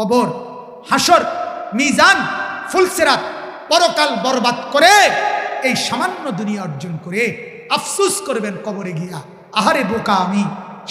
কবর হাসর মিজান, ফুলসেরাত পরকাল বরবাদ করে এই সামান্য দুনিয়া অর্জন করে আফসুস করবেন কবরে গিয়া। আহারে বোকা আমি,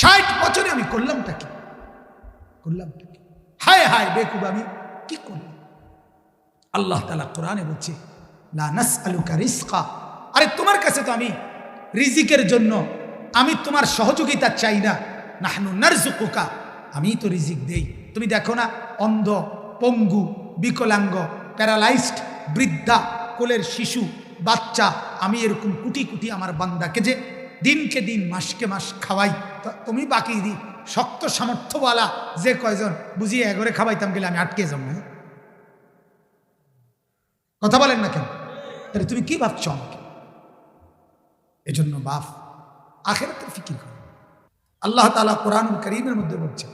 ষাট বছরে আমি করলামটা কি? করলামটা কি? হায় হায় বেকুব আমি, কি করলাম আল্লাহ তালা কোরআনে বলছে, লা নাস আলুকা রিস্কা আরে তোমার কাছে তো আমি রিজিকের জন্য, আমি তোমার সহযোগিতা চাই না। নাহনু নারজুকুকা আমি তো রিজিক দেই। তুমি দেখো না, অন্ধ, পঙ্গু, বিকলাঙ্গ, প্যারালাইজড বৃদ্ধা, কোলের শিশু, বাচ্চা, আমি এরকম কুটি কুটি আমার বান্দাকে যে দিনকে দিন, মাসকে মাস খাওয়াই। তুমি বাকি দি, শক্ত সামর্থ্যওয়ালা যে কয়জন, বুঝিয়ে এগরে খাওয়াইতাম গেলে আমি আটকে যাব হ্যাঁ? কথা বলেন না কেন? তাহলে তুমি কি ভাবছ আমাকে? এজন্য বাপ, আখেরাতের ফিকির করো। আল্লাহ তালা কোরআন করিমের মধ্যে বলছে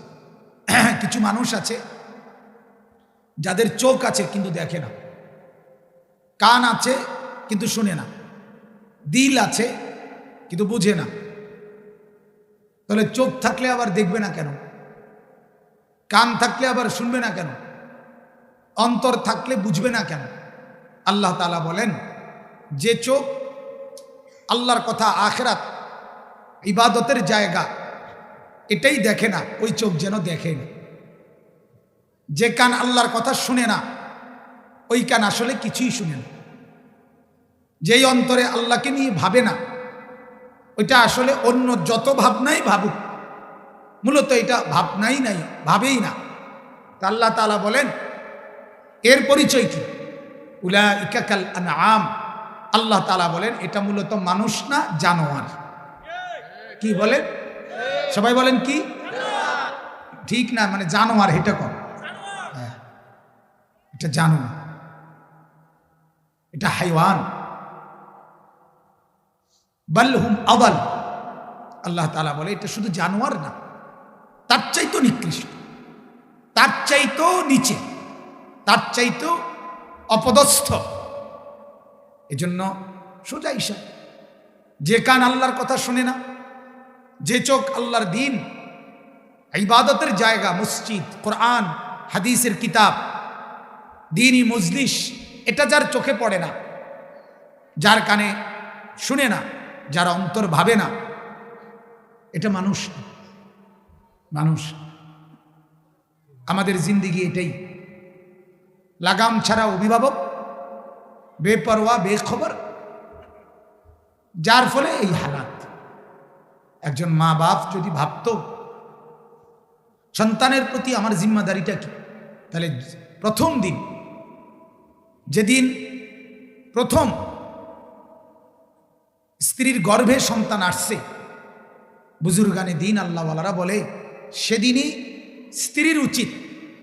কিছু মানুষ আছে যাদের চোখ আছে কিন্তু দেখে না। কান আছে কিন্তু শুনে না। দিল আছে কিন্তু বুঝে না। তাহলে চোখ থাকলে আবার দেখবে না কেন? কান থাকলে আবার শুনবে না কেন? অন্তর থাকলে বুঝবে না কেন? আল্লাহ তালা বলেন, যে চোখ আল্লাহর কথা আখেরাত, ইবাদতের জায়গা এটাই দেখে না, ওই চোখ যেন দেখে না। যে কান আল্লাহর কথা শুনে না, ওই কান আসলে কিছুই শুনে না। যেই অন্তরে আল্লাহকে নিয়ে ভাবে না, ওইটা আসলে অন্য যত ভাবনাই ভাবুক, মূলত এটা ভাবনাই নাই, ভাবেই না। তা আল্লাহ তালা বলেন, এর পরিচয় কি? উলা ইকাকাল আম আল্লাহ তালা বলেন, এটা মূলত মানুষ না, জানোয়ার। কি বলেন সবাই বলেন কি? ঠিক না মানে জানোয়ার এটা কর হ্যাঁ এটা জানোয়ার এটা হাইওয়ান। বাল্লহুম আবাল। আল্লাহ তালা বলে, এটা শুধু জানোয়ার না, তার চাইতো নিকৃষ্ট, তার চাইতো নিচে, তার চাইতো অপদস্থ। এজন্য সোজা ইসা যে কান আল্লাহর কথা শোনে না যে চোখ আল্লাহর দিন, ইবাদতের জায়গা, মসজিদ, কোরআন, হাদিসের কিতাব, দিনই মজলিস, এটা যার চোখে পড়ে না, যার কানে শুনে না, যার অন্তর ভাবে না, এটা মানুষ মানুষ আমাদের জিন্দিগি এটাই। লাগাম ছাড়া অভিভাবক, বেপরোয়া, বেখবর, যার ফলে এই হালাত। একজন মা বাপ যদি ভাবত, সন্তানের প্রতি আমার জিম্মাদারিটা কি? তাহলে প্রথম দিন, যেদিন প্রথম স্ত্রীর গর্ভে সন্তান আসছে, বুজুর্গানে দিন আল্লাহওয়ালারা বলে, সেদিনই স্ত্রীর উচিত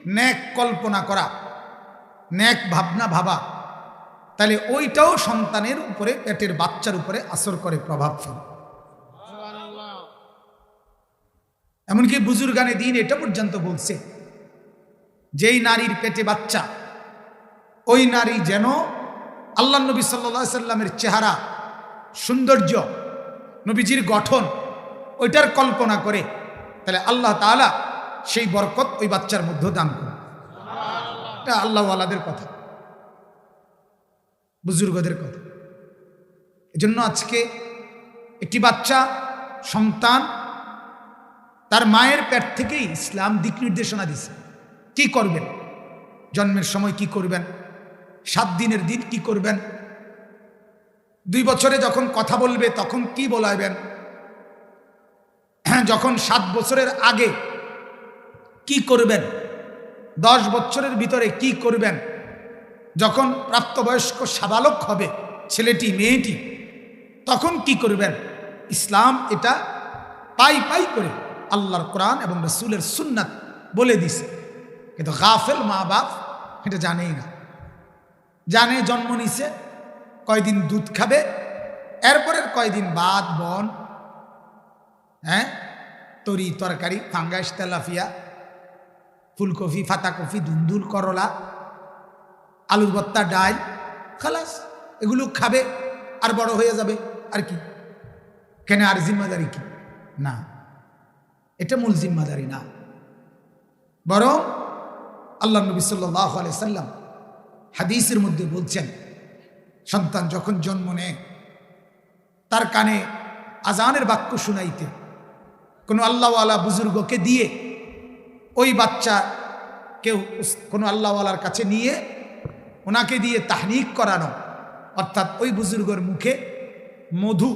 ন্যাক কল্পনা করা, ন্যাক ভাবনা ভাবা। তাহলে ওইটাও সন্তানের উপরে, পেটের বাচ্চার উপরে আসর করে প্রভাব ফেলে। এমনকি বুজুর্গানে দিন এটা পর্যন্ত বলছে, যেই নারীর পেটে বাচ্চা, ওই নারী যেন আল্লাহ নবী সাল্লা সাল্লামের চেহারা, সৌন্দর্য, নবীজির গঠন, ওইটার কল্পনা করে, তাহলে আল্লাহ তালা সেই বরকত ওই বাচ্চার মধ্যে দান করে এটা আল্লাহওয়ালাদের কথা, বুজুর্গদের কথা। এজন্য আজকে একটি বাচ্চা, সন্তান তার মায়ের পেট থেকেই ইসলাম দিক নির্দেশনা দিছে। কি করবেন? জন্মের সময় কি করবেন? সাত দিনের দিন কি করবেন? দুই বছরে যখন কথা বলবে, তখন কি বলাইবেন? যখন সাত বছরের আগে কি করবেন? দশ বছরের ভিতরে কি করবেন? যখন প্রাপ্তবয়স্ক সাবালক হবে, ছেলেটি, মেয়েটি, তখন কি করবেন? ইসলাম এটা পাই পাই করে আল্লাহর কোরআন এবং রসুলের সুন্নাত বলে দিছে। কিন্তু গাফেল মা বাপ এটা জানেই না। জানে, জন্ম নিছে, কয়দিন দুধ খাবে, এরপরের কয়দিন বাদ, বন হ্যাঁ তরি তরকারি ফাঙ্গাস তেলাফিয়া ফুলকপি, ফাতাকপি, দুন্দুল, করলা, আলুর ভত্তা ডাল, খালাস, এগুলো খাবে, আর বড় হয়ে যাবে, আর কি? কেন আর জিম্মাদারি কি? না। এটা মূল জিম্মাদারি না। বরং আল্লাহ নবী সাল্লাহ সাল্লাম হাদিসের মধ্যে বলছেন, সন্তান যখন জন্ম নেয়, তার কানে আজানের বাক্য শুনাইতে কোনো আল্লাহওয়ালা বুজুর্গকে দিয়ে ওই বাচ্চা কেউ কোনো আল্লাহওয়ালার কাছে নিয়ে ওনাকে দিয়ে তাহনিক করানো, অর্থাৎ ওই বুজুর্গর মুখে মধু,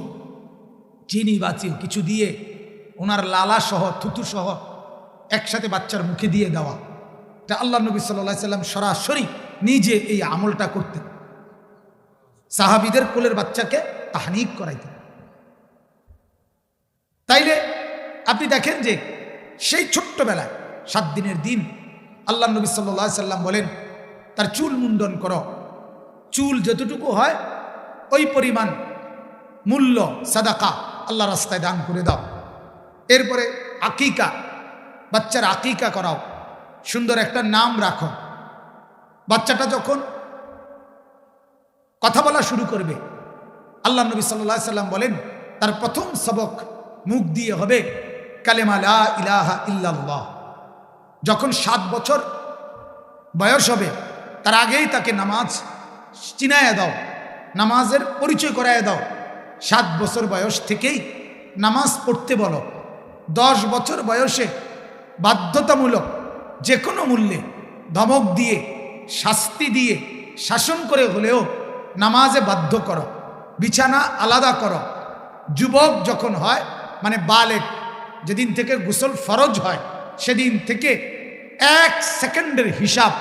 চিনি বাচি কিছু দিয়ে ওনার লালা সহ, থুতু সহ একসাথে বাচ্চার মুখে দিয়ে দেওয়া। এটা আল্লাহ নবী সাল্লাহ সাল্লাম সরাসরি নিজে এই আমলটা করতেন। সাহাবিদের কোলের বাচ্চাকে তাহনিক করাইতেন। তাইলে আপনি দেখেন যে সেই ছোট্টবেলায় সাত দিনের দিন আল্লাহ নবী সাল্লাহ সাল্লাম বলেন, তার চুল মুন্ডন করো। চুল যতটুকু হয় ওই পরিমাণ মূল্য, সাদাকা আল্লাহ রাস্তায় দান করে দাও। এরপরে আকিকা, বাচ্চার আকিকা করাও। সুন্দর একটা নাম রাখো। বাচ্চাটা যখন কথা বলা শুরু করবে, আল্লাহ নবী সাল্লাহ সাল্লাম বলেন, তার প্রথম সবক মুখ দিয়ে হবে কালেমা লা ইলাহা ইল্লাল্লাহ। যখন সাত বছর বয়স হবে, তার আগেই তাকে নামাজ চিনায় দাও, নামাজের পরিচয় করায় দাও। সাত বছর বয়স থেকেই নামাজ পড়তে বলো। দশ বছর বয়সে বাধ্যতামূলক যে কোনো মূল্যে ধমক দিয়ে, শাস্তি দিয়ে, শাসন করে হলেও নামাজে বাধ্য করো, বিছানা আলাদা করো। যুবক যখন হয় মানে বালেক, যেদিন থেকে গোসল ফরজ হয়, সেদিন থেকে এক সেকেন্ডের হিসাব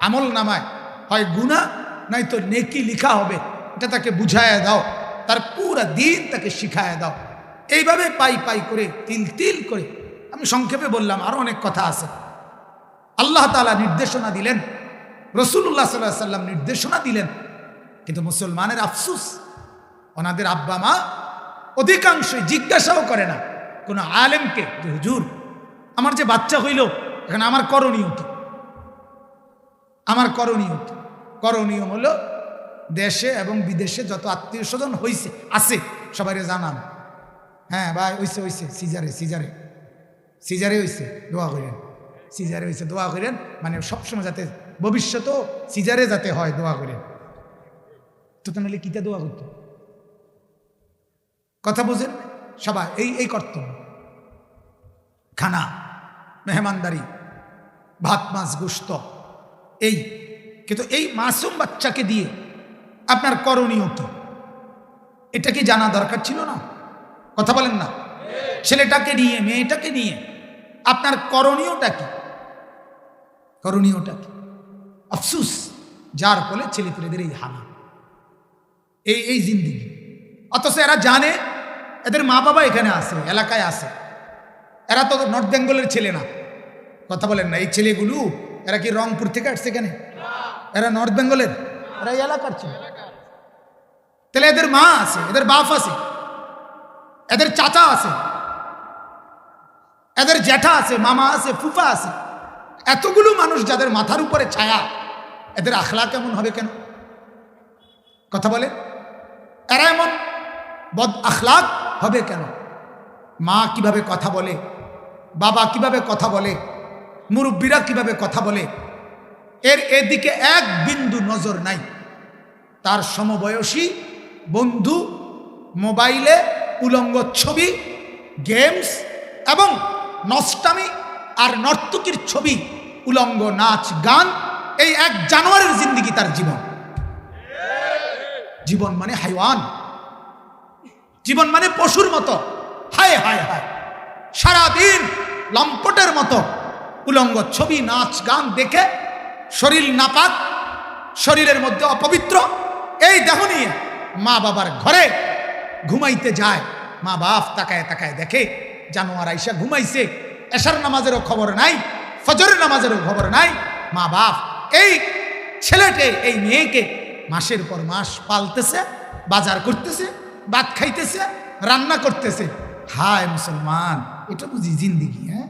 আমল নামায়। হয় গুণা নয়তো নেকি লিখা হবে, এটা তাকে বুঝায় দাও, তার পুরা দিন তাকে শিখায় দাও। এইভাবে পাই পাই করে, তিল তিল করে। আমি সংক্ষেপে বললাম আরও অনেক কথা আছে। আল্লাহ তালা নির্দেশনা দিলেন। রসুল্লাহ সাল্লাহ সাল্লাম নির্দেশনা দিলেন। কিন্তু মুসলমানের আফসুস, ওনাদের আব্বা মা অধিকাংশই জিজ্ঞাসাও করে না, কোনো আলেমকে হুজুর, আমার যে বাচ্চা হইল, এখানে আমার করণীয় কি? আমার করণীয় কি? করণীয় হলো দেশে এবং বিদেশে যত আত্মীয় স্বজন হইছে, আছে সবাই জানান। হ্যাঁ ভাই ওইসে হইছে, সিজারে সিজারে। সিজারে হইছে, দোয়া করেন সিজারে হইছে, দোয়া করেন মানে সবসময় যাতে ভবিষ্যতেও সিজারে যাতে হয়, দোয়া করেন তো তাহলে কিতা দোয়া করতো? কথা বুঝেন? সবাই, এই এই কর্তব্য। খানা, মেহমানদারি, ভাত, মাছ গোস্ত এই, কিন্তু এই মাসুম বাচ্চাকে দিয়ে আপনার করণীয় কি? এটা কি জানা দরকার ছিল না? কথা বলেন না। ছেলেটাকে নিয়ে, মেয়েটাকে নিয়ে, আপনার করণীয়টা কি? করণীয়টা কি? আফসুস, যার ফলে ছেলে পেলেদের এই হানা। এই এই জিন্দিগি। অথচ এরা জানে, এদের মা বাবা এখানে আসে এলাকায় আসে এরা তো নর্থ বেঙ্গলের ছেলে না। কথা বলেন না, এই ছেলেগুলো, এরা কি রংপুর থেকে আসছে এখানে? এরা নর্থ বেঙ্গলের? এরা এলাকার ছেলে। তাহলে এদের মা আছে, এদের বাপ আছে। এদের চাচা আছে। এদের জ্যাঠা আছে, মামা আছে, ফুফা আছে। এতগুলো মানুষ যাদের মাথার উপরে ছায়া, এদের আখলা কেমন হবে কেন? কথা বলে। এরা এমন বদ আখলাক হবে কেন? মা কীভাবে কথা বলে? বাবা কীভাবে কথা বলে? মুরব্বীরা কীভাবে কথা বলে? এর এদিকে এক বিন্দু নজর নাই। তার সমবয়সী বন্ধু মোবাইলে উলঙ্গ ছবি গেমস এবং নষ্টামি আর নর্তকীর ছবি, উলঙ্গ নাচ গান, এই এক জানোয়ারের জিন্দিগি তার জীবন। জীবন মানে হাইওয়ান। জীবন মানে পশুর মতো। হায় হায় হায়। সারাদিন লম্পটের মতো। উলঙ্গ ছবি, নাচ, গান দেখে শরীর নাপাক, শরীরের মধ্যে অপবিত্র। এই দেহ নিয়ে মা বাবার ঘরে ঘুমাইতে যায়। মা বাপ তাকায় তাকায় দেখে, জানোয়ার আইসা ঘুমাইছে। এশার নামাজেরও খবর নাই, ফজরের নামাজেরও খবর নাই। মা বাপ, এই ছেলেটে, এই মেয়েকে মাসের পর মাস পালতেছে, বাজার করতেছে, ভাত খাইতেছে, রান্না করতেছে। হায় মুসলমান, এটা বুঝি জিন্দিগি হ্যাঁ?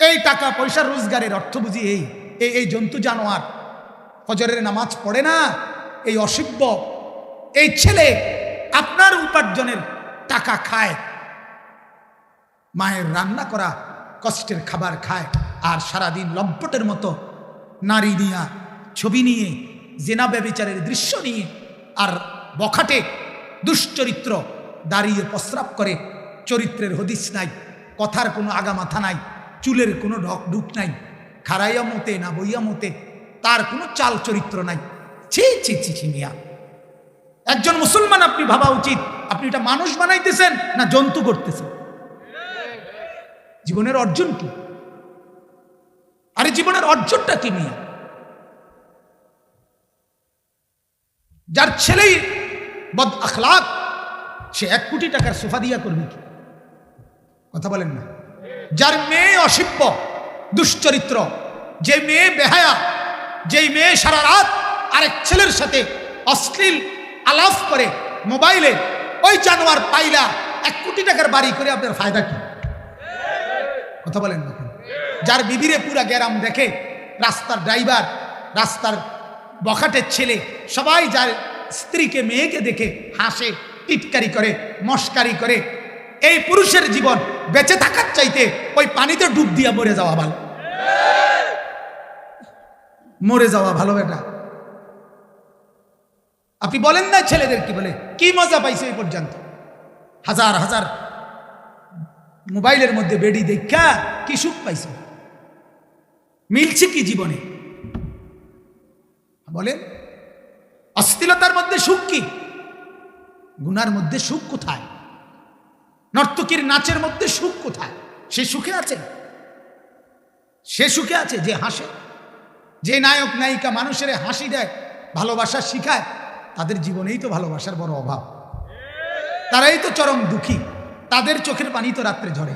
এই টাকা পয়সা রোজগারের অর্থ বুঝি এই। এই জন্তু জানোয়ার, ফজরের নামাজ পড়ে না, এই অসভ্য এই ছেলে আপনার উপার্জনের টাকা খায়, মায়ের রান্না করা কষ্টের খাবার খায়, আর সারাদিন লম্পটের মতো নারী নিয়া ছবি নিয়ে, জেনা ব্যবিচারের দৃশ্য নিয়ে, আর বখাটে দুশ্চরিত্র দাঁড়িয়ে প্রস্রাব করে, চরিত্রের হদিস নাই, কথার কোনো আগামাথা নাই, চুলের কোনো ঢক ঢুক নাই খারাইয়া মতে না বইয়া মতে, তার কোনো চাল চরিত্র নাই। ছি ছি ছি ছি, মিয়া। একজন মুসলমান আপনি ভাবা উচিত, আপনি এটা মানুষ বানাইতেছেন না জন্তু করতেছেন? জীবনের অর্জন কি? আরে জীবনের অর্জনটা কি নিয়ে যার ছেলেই বদ আখলাক, সে এক কোটি টাকার সোফা দিয়া করবে কি? কথা বলেন না। যার মেয়ে অসিব্য দুশ্চরিত্র, যে মেয়ে বেহায়া, যেই মেয়ে সারা রাত আরেক ছেলের সাথে অশ্লীল আলাপ করে মোবাইলে, ওই জানোয়ার পাইলা, এক কোটি টাকার বাড়ি করে আপনার ফায়দা কি? কথা বলেন না যার বিবিরে পুরা গ্যারাম দেখে, রাস্তার ড্রাইভার, রাস্তার বখাটের ছেলে, সবাই যার স্ত্রীকে, মেয়েকে দেখে হাসে, টিটকারি করে, মস্কারি করে, এই পুরুষের জীবন বেঁচে থাকার চাইতে ওই পানিতে ডুব দিয়া মরে যাওয়া ভালো। মরে যাওয়া ভালো বেটা। আপনি বলেন না ছেলেদের কি বলে? কি মজা পাইছে এই পর্যন্ত? হাজার হাজার মোবাইলের মধ্যে বেডি দেখা, কি সুখ পাইছে? মিলছে কি জীবনে? বলেন। অস্থিরতার মধ্যে সুখ কি? গুনার মধ্যে সুখ কোথায়? নর্তকীর নাচের মধ্যে সুখ কোথায়? সে সুখে আছে? সে সুখে আছে যে হাসে? যে নায়ক, নায়িকা মানুষের হাসি দেয়, ভালোবাসা শিখায় তাদের জীবনেই তো ভালোবাসার বড় অভাব। তারাই তো চরম দুঃখী। তাদের চোখের পানি তো রাত্রে ঝরে।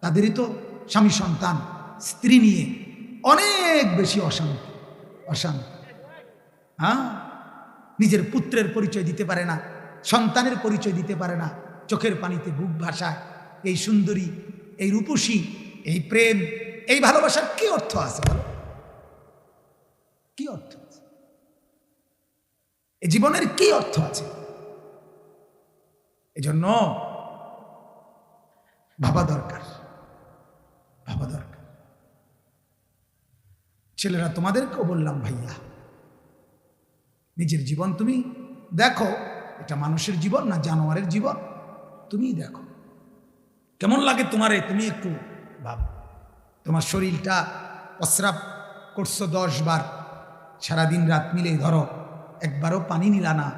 তাদেরই তো স্বামী সন্তান, স্ত্রী নিয়ে অনেক বেশি অশান্তি। অশান্তি। হ্যাঁ? নিজের পুত্রের পরিচয় দিতে পারে না, সন্তানের পরিচয় দিতে পারে না, চোখের পানিতে বুক ভাসায়। এই সুন্দরী, এই রূপসী, এই প্রেম, এই ভালোবাসার কি অর্থ আছে বলো? কি অর্থ? জীবনের কি অর্থ আছে? এজন্য ভাবা দরকার ভাবা দরকার। ছেলেরা, তোমাদেরকেও বললাম ভাইয়া, নিজের জীবন তুমি দেখো, এটা মানুষের জীবন না জানোয়ারের জীবন তুমি দেখো। কেমন লাগে তোমারে, তুমি একটু ভাব। তোমার শরীরটা প্রস্রাব করছ দশ বার, সারাদিন রাত মিলে ধরো একবারও পানি নিলা না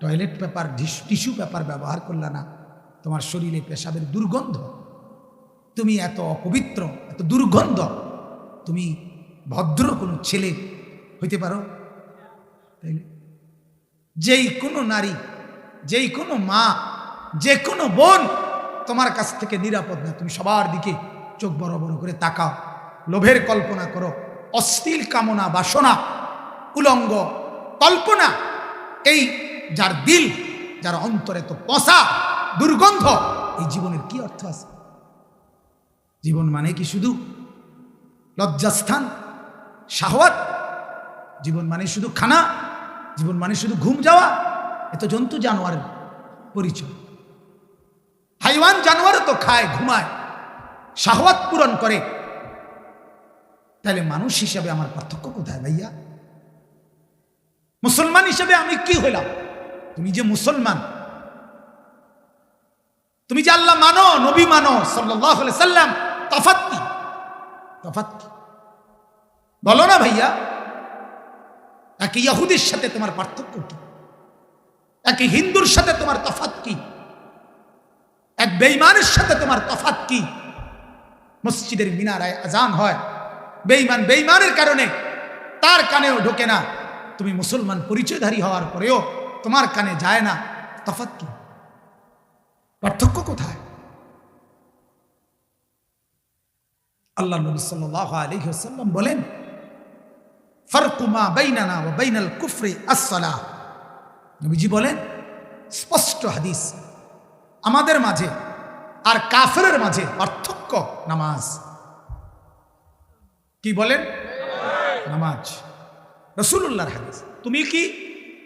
টয়লেট পেপার টিস্যু পেপার ব্যবহার করলা না, তোমার শরীরে পেশাবের দুর্গন্ধ। তুমি এত অপবিত্র, এত দুর্গন্ধ, তুমি ভদ্র কোনো ছেলে হইতে পারো? তাইলে যেই কোনো নারী, যেই কোনো মা, যে কোনো বোন তোমার কাছ থেকে নিরাপদ না, তুমি সবার দিকে চোখ বড় বড় করে তাকাও, লোভের কল্পনা করো, অশ্লীল কামনা বাসনা, উলঙ্গ কল্পনা, এই যার দিল, যার অন্তরে তো পচা দুর্গন্ধ, এই জীবনের কি অর্থ আছে? জীবন মানে কি শুধু লজ্জাস্থান, শাহওয়াত? জীবন মানে শুধু খানা? জীবন মানে শুধু ঘুম যাওয়া? এত জন্তু জানোয়ারের পরিচয়। হাইওয়ান জানোয়ারও তো খায়, ঘুমায়, শাহওয়াত পূরণ করে। তাহলে মানুষ হিসাবে আমার পার্থক্য কোথায় ভাইয়া? মুসলমান হিসেবে আমি কি হইলাম? তুমি যে মুসলমান, তুমি যে আল্লাহ মানো, নবী মানো সাল্লাম তফাত কি? তফাত কি? বলো না ভাইয়া, এক ইয়াহুদির সাথে তোমার পার্থক্য কি? একে হিন্দুর সাথে তোমার তফাত কি? এক বেইমানের সাথে তোমার তফাত কি? মসজিদের মিনারায় আজান হয়। বেইমান বেইমানের কারণে তার কানেও ঢোকে না। তুমি মুসলমান পরিচয়ধারী হওয়ার পরেও তোমার কানে যায় না তফাত কি? পার্থক্য কোথায়? আল্লাহ নবী সাল্লাহ আলহিহাল্লাম বলেন ফারকুমা বাইনানা ও বাইনাল আসসালাহ। নবীজি বলেন, স্পষ্ট হাদিস, আমাদের মাঝে আর কাফেরের মাঝে পার্থক্য নামাজ। কি বলেন? নামাজ। রসুল্লাহর হাদিস। তুমি কি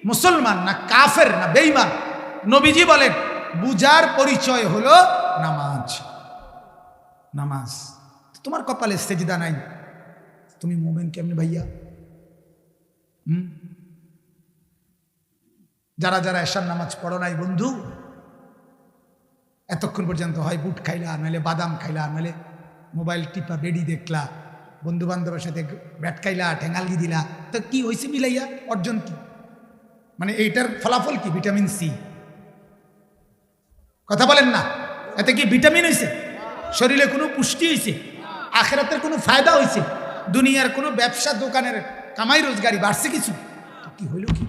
মুসলমান না কাফের না বেইমান নবীজি বলেন, বুজার পরিচয় হলো নামাজ। নামাজ। তোমার কপালে সেজদা নাই। তুমি মোমেন কেমনি ভাইয়া? হুম? যারা যারা এশার নামাজ পড়ো নাই বন্ধু, এতক্ষণ পর্যন্ত হয় বুট খাইলা, নাহলে বাদাম খাইলা, নাহলে মোবাইল টিপা বেডি দেখলা। বন্ধু বান্ধবের সাথে ব্যাটকাইলা ঠেঙ্গালগি দিলা, তো কি হয়েছে মিলাইয়া? অর্জন কি? মানে এইটার ফলাফল কি? Vitamin C. কথা বলেন না? এতে কি ভিটামিন হয়েছে শরীরে কোনো পুষ্টি হয়েছে আখেরাতের কোনো ফায়দা হয়েছে দুনিয়ার কোনো ব্যবসা, দোকানের কামাই রোজগারি বাড়ছে কিছু? কি হইল কি?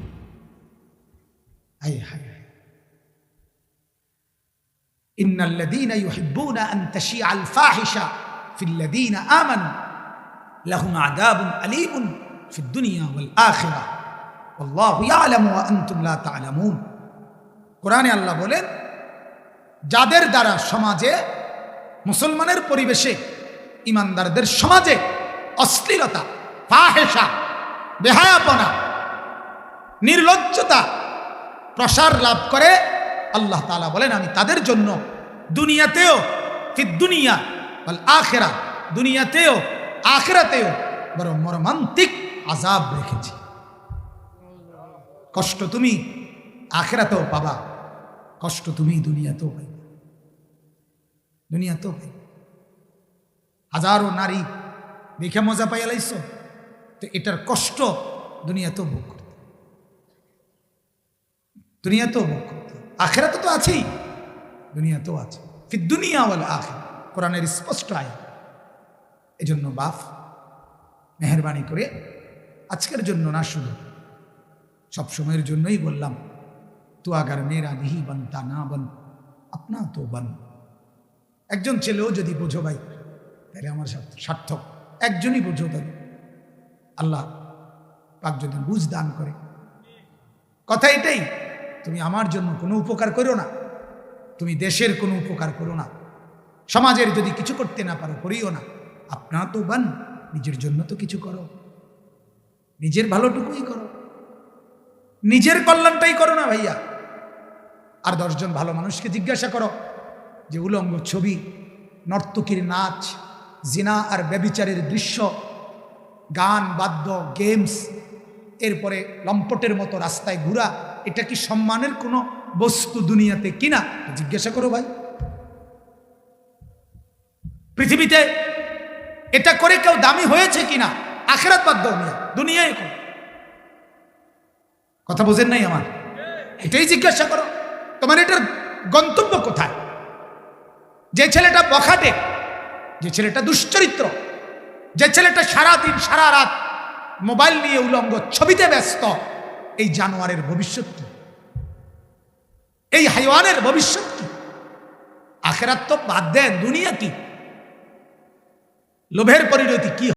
হায় ইন্নাল্লাদিনা ইউহিব্বুনা আন তাশিআল ফাহিশা ফিল্লাদিনা আমানু। লাহুম আদাবুন আলিমুন ফিদ্দুনিয়া ওয়াল আখিরা। আল্লাহ ইয়ালামু ওয়া আনতুম লা তাআলামুন কোরআনে আল্লাহ বলেন, যাদের দ্বারা সমাজে, মুসলমানের পরিবেশে, ইমানদারদের সমাজে অশ্লীলতা ফাহেসা বেহায়াপনা, নির্লজ্জতা প্রসার লাভ করে, আল্লাহ তালা বলেন, আমি তাদের জন্য দুনিয়াতেও ফির দুনিয়া আখেরা, দুনিয়াতেও আখেরাতেও বড় মর্মান্তিক আজাব রেখেছি। কষ্ট তুমি আখেরাতেও পাবা, কষ্ট তুমি দুনিয়াতেও পাইবা। দুনিয়াতেও পাইবা। হাজারো নারী দেখে মজা পাইয়া লাইছ, তো এটার কষ্ট দুনিয়াতেও ভোগ করতে। দুনিয়াতেও ভোগ করতে। আখেরাতে তো আছেই, দুনিয়াতেও আছে। ফির দুনিয়া বলে আখের কোরআনের স্পষ্ট আয় এজন্য বাপ মেহরবানি করে আজকের জন্য না শুধু সব সময়ের জন্যই বললাম, তো আগার মেয়েরা নিহি বনতা না বন, আপনা তো বন। একজন ছেলেও যদি বোঝো ভাই, তাহলে আমার সার্থক। একজনই বোঝো তাহলে। আল্লাহ পাক যদি বুঝ দান করে। কথা এটাই, তুমি আমার জন্য কোনো উপকার করো না। তুমি দেশের কোনো উপকার করো না। সমাজের যদি কিছু করতে না পারো, করিও না। আপনারা তো বান, নিজের জন্য তো কিছু করো। নিজের ভালোটুকুই করো। নিজের কল্যাণটাই করো না ভাইয়া। আর দশজন ভালো মানুষকে জিজ্ঞাসা করো যে, উলঙ্গ ছবি, নর্তকীর নাচ, জিনা আর ব্যবিচারের দৃশ্য, গান, বাদ্য, গেমস, এরপরে লম্পটের মতো রাস্তায় ঘোরা, এটা কি সম্মানের কোনো বস্তু দুনিয়াতে কিনা? জিজ্ঞাসা করো ভাই। পৃথিবীতে এটা করে কেউ দামি হয়েছে কিনা? আখেরাত বাদ দাও মিয়া, দুনিয়ায় করো কথা বোঝেন নাই আমার? এটাই জিজ্ঞাসা করো, তোমার এটার গন্তব্য কোথায়? যে ছেলেটা বখাটে, যে ছেলেটা দুশ্চরিত্র, যে ছেলেটা সারা দিন সারা রাত মোবাইল নিয়ে উলঙ্গ, ছবিতে ব্যস্ত, এই জানোয়ারের ভবিষ্যৎ কি? এই হাইওয়ানের ভবিষ্যৎ কি? আখেরাত তো বাদ দেন, দুনিয়া কি? লোভের পরিণতি কি